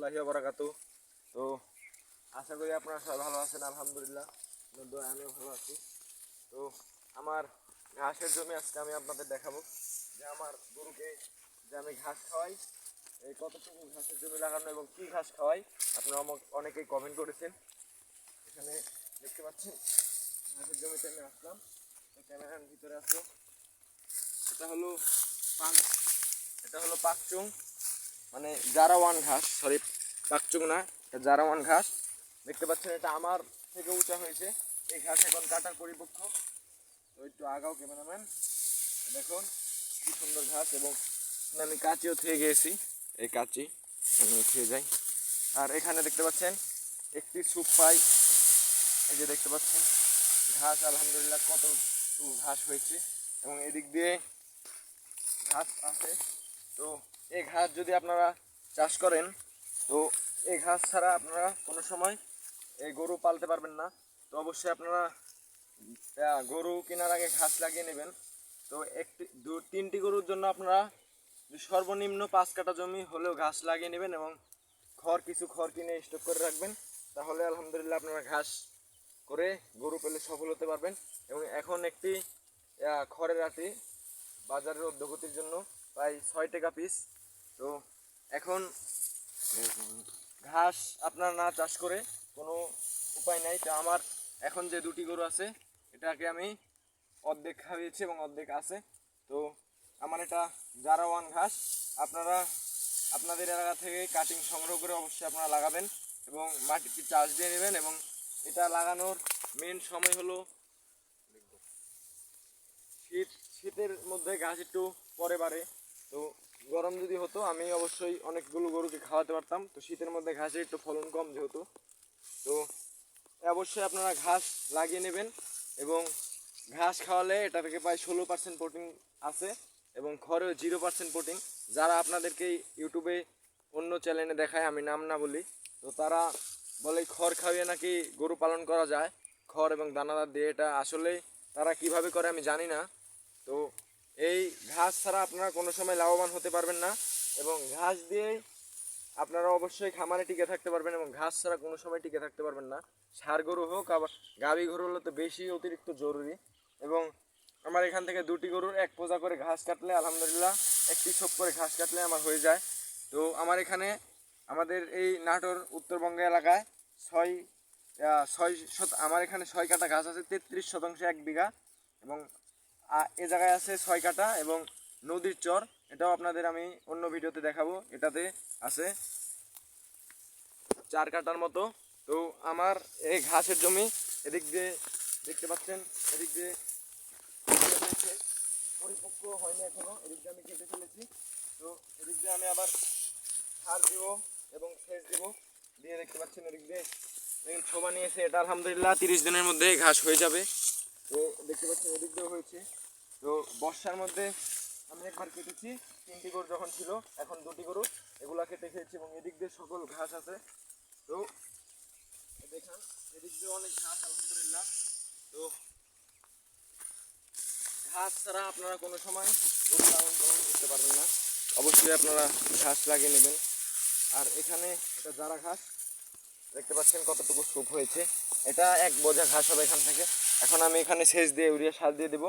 রহমতুল্লাহি বারাকাতু তো আশা করি আপনারা সবাই ভালো আছেন, আলহামদুলিল্লাহ। আমিও ভালো আছি। তো আমার ঘাসের জমি আজকে আমি আপনাদের দেখাবো। যে আমার গরুকে যে আমি ঘাস খাওয়াই, এই কতটুকু ঘাসের জমি লাগানো এবং কী ঘাস খাওয়াই, আপনারা আমাকে অনেকেই কমেন্ট করেছেন। এখানে দেখতে পাচ্ছেন, ঘাসের জমিতে আমি আসলাম। ক্যামেরার ভিতরে আসলো এটা হলো পান এটা হলো পাকচুং। মানে জারাওয়ান ঘাস সরি পাকচুং না জারাওয়ান ঘাস, দেখতে পাচ্ছেন এটা আমার থেকে উঁচা হয়েছে। এই ঘাস এখন কাটার পরিপক্ষ একটু আগাও ক্যামেরাম্যান। দেখুন কি সুন্দর ঘাস এবং আমি কাঁচিও থেকে গিয়েছি। এই কাচি এখানে খেয়ে যাই। আর এখানে দেখতে পাচ্ছেন একটি সুপ পাই। এই যে দেখতে পাচ্ছেন, ঘাস আলহামদুলিল্লাহ কত ঘাস হয়েছে। এবং এদিক দিয়ে ঘাস আছে। তো এই ঘাস যদি আপনারা চাষ করেন, তো এই ঘাস ছাড়া আপনারা কোনো সময় এই গরু পালতে পারবেন না। তো অবশ্যই আপনারা গরু কেনার আগে ঘাস লাগিয়ে নেবেন। তো একটি, দু, তিনটি গরুর জন্য আপনারা সর্বনিম্ন পাঁচ কাঠা জমি হলেও ঘাস লাগিয়ে নেবেন এবং খড়, কিছু খড় কিনে স্টক করে রাখবেন। তাহলে আলহামদুলিল্লাহ আপনারা ঘাস করে গরু পেলে সফল হতে পারবেন। এবং এখন একটি খড়ের আটি বাজারের উদ্যোগতির জন্য প্রায় ছয় টাকা পিস তো এখন, ঘাস আপনার না চাষ করে কোনো উপায় নাই। তো আমার এখন যে দুটি গরু আছে, এটাকে আমি অর্ধেক খাইয়েছি এবং অর্ধেক আছে। তো আমার এটা জারাওয়ান ঘাস। আপনারা আপনাদের এলাকা থেকে কাটিং সংগ্রহ করে অবশ্যই আপনারা লাগাবেন এবং মাটিতে চাষ দিয়ে নেবেন এবং এটা লাগানোর মেন সময় হলো শীত, শীতের মধ্যে ঘাস একটু পরে বাড়ে। তো গরম যদি হতো, আমি অবশ্যই অনেকগুলো গরুকে খাওয়াতে পারতাম। তো শীতের মধ্যে ঘাসের একটু ফলন কম যেহেতু। তো অবশ্যই আপনারা ঘাস লাগিয়ে নেবেন এবং ঘাস খাওয়ালে এটা থেকে প্রায় ষোলো পার্সেন্ট প্রোটিন আছে এবং খড়ে জিরো পার্সেন্ট প্রোটিন যারা আপনাদেরকে ইউটিউবে অন্য চ্যানেলে দেখায়, আমি নাম না বলি, তো তারা বলে খড় খাওয়িয়ে নাকি গরু পালন করা যায়। খড় এবং দানাদার দিয়ে এটা আসলে তারা কীভাবে করে আমি জানি না। এই ঘাস ছাড়া আপনারা কোনো সময় লাভবান হতে পারবেন না এবং ঘাস দিয়েই আপনারা অবশ্যই খামারে টিকে থাকতে পারবেন এবং ঘাস ছাড়া কোনো সময় টিকে থাকতে পারবেন না। সার গরু হোক, আবার গাভী গরু হলে তো বেশি অতিরিক্ত জরুরি। এবং আমার এখান থেকে দুটি গরুর এক পোজা করে ঘাস কাটলে আলহামদুলিল্লাহ, একটি ছোপ করে ঘাস কাটলে আমার হয়ে যায়। তো আমার এখানে আমাদের এই নাটোর উত্তরবঙ্গ এলাকায় ছয় ছয় শত আমার এখানে ছয় কাটা ঘাস আছে, তেত্রিশ শতাংশ এক বিঘা। এবং এ জায়গায় আছে ছয় কাটা এবং নদীর চর। এটাও আপনাদের আমি অন্য ভিডিওতে দেখাবো। এটাতে আছে চার কাটার মতো। তো আমার এই ঘাসের জমি এদিক দিয়ে দেখতে পাচ্ছেন, এদিক দিয়ে পরিপক্ক হয়নি এখনও। এদিক দিয়ে আমি কেটে ফেলেছি। তো এদিক দিয়ে আমি আবার সার দিব এবং সেচ দিব। দিয়ে দেখতে পাচ্ছেন এদিক দিয়ে ছোবা নিয়েছে। এটা আলহামদুলিল্লাহ তিরিশ দিনের মধ্যে ঘাস হয়ে যাবে। তো দেখতে পাচ্ছেন এদিক দিয়েও হয়েছে। তো বর্ষার মধ্যে আমি একবার কেটেছি, তিনটি গরু যখন ছিল, এখন দুটি গরু এগুলা কেটে খেয়েছি এবং এদিক দিয়ে সকল ঘাস আছে। তো দেখেন, এদিক দিয়ে অনেক ঘাস, আলহামদুলিল্লাহ। তো ঘাস ছাড়া আপনারা কোনো সময় গরু লালন পালন করতে পারবেন না। অবশ্যই আপনারা ঘাস লাগিয়ে নেবেন। আর এখানে এটা যারা ঘাস, দেখতে পাচ্ছেন কতটুকু সুপ হয়েছে। এটা এক বোঝা ঘাস হবে এখান থেকে। এখন আমি এখানে সেচ দিয়ে, ইউরিয়া সার দিয়ে দেবো।